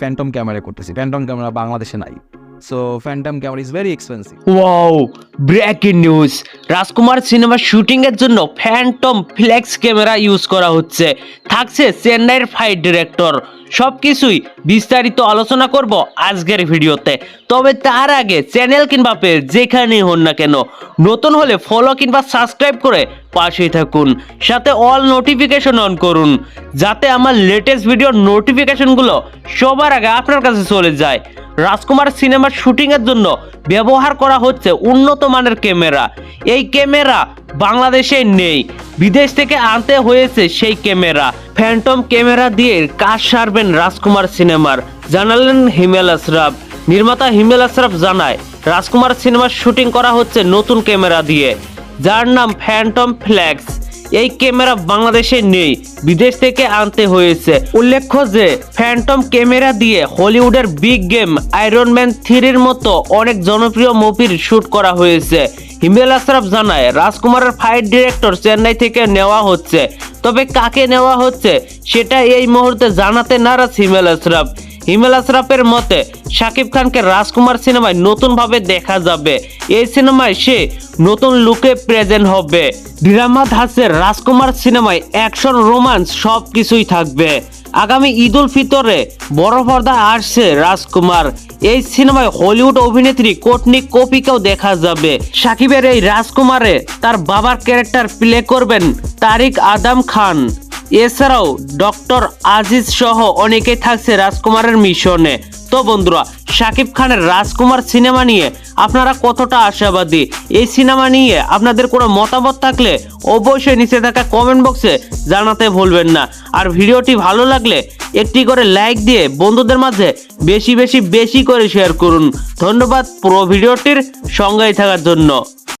Phantom camera করতেছি। Phantom camera বাংলাদেশে নাই। So phantom camera is very expensive wow breaking news Rajkumar সিনেমার shooting এর জন্য ফ্যান্টম ফ্লেক্স ক্যামেরা ইউজ করা হচ্ছে। থাকছে চেন্নাইয়ের ফাইট ডিরেক্টর সবকিছুই বিস্তারিত আলোচনা করব আজকের ভিডিওতে। তবে তার আগে চ্যানেল কিংবা পেজ যেখানেই হন না কেন, নতুন হলে ফলো কিংবা সাবস্ক্রাইব করে পাশেই থাকুন। সাথে অল নোটিফিকেশন অন করুন। যাতে আমার লেটেস্ট ভিডিওর নোটিফিকেশনগুলো সবার আগে আপনার কাছে চলে যায়। রাজকুমার সিনেমার শুটিংয়ের জন্য ব্যবহার করা হচ্ছে উন্নত মানের ক্যামেরা। এই ক্যামেরা বাংলাদেশে নেই, বিদেশ থেকে আনতে হয়েছে সেই ক্যামেরা। ফ্যান্টম ক্যামেরা দিয়ে কাজ সারবেন রাজকুমার সিনেমার। জানালেন হিমেল আশরাফ। নির্মাতা হিমেল আশরাফ জানায়, রাজকুমার সিনেমার শুটিং করা হচ্ছে নতুন ক্যামেরা দিয়ে। যার নাম ফ্যান্টম ফ্ল্যাক্স এই ক্যামেরা বাংলাদেশে নেই, বিদেশ থেকে আনতে হয়েছে। উল্লেখ্য যে ফ্যান্টম ক্যামেরা দিয়ে হলিউডের বিগ গেম আয়রন ম্যান থ্রির মতো অনেক জনপ্রিয় মুভির শুট করা হয়েছে। হিমেল আশরাফ জানায়, রাজকুমারের ফাইট ডিরেক্টর চেন্নাই থেকে নেওয়া হচ্ছে। তবে কাকে নেওয়া হচ্ছে, সেটা এই মুহূর্তে জানাতে নারাজ হিমেল আশরাফ। হিমেল আশরাফের মতে, শাকিব খানকে রাজকুমার সিনেমায় নতুনভাবে দেখা যাবে। এই সিনেমায় সে নতুন লুকে প্রেজেন্ট হবে। ড্রামা ধাসের রাজকুমার সিনেমায় অ্যাকশন রোমান্স সব কিছুই থাকবে। আগামী ঈদ উল ফিতরে বড় পর্দায় আসছে রাজকুমার। এই সিনেমায় হলিউড অভিনেত্রী কোটনি কপিকেও দেখা যাবে। সাকিবের এই রাজকুমারে তার বাবার ক্যারেক্টার প্লে করবেন তারিক আদম খান। এছাড়াও ডক্টর আজিজ সহ অনেকেই থাকছে রাজকুমারের মিশনে। তো বন্ধুরা, শাকিব খানের রাজকুমার সিনেমা নিয়ে আপনারা কতটা আশাবাদী? এই সিনেমা নিয়ে আপনাদের কোনো মতামত থাকলে অবশ্যই নিচে থাকা কমেন্ট বক্সে জানাতে ভুলবেন না। আর ভিডিওটি ভালো লাগলে একটি করে লাইক দিয়ে বন্ধুদের মাঝে বেশি বেশি বেশি করে শেয়ার করুন। ধন্যবাদ পুরো ভিডিওটির সঙ্গেই থাকার জন্য।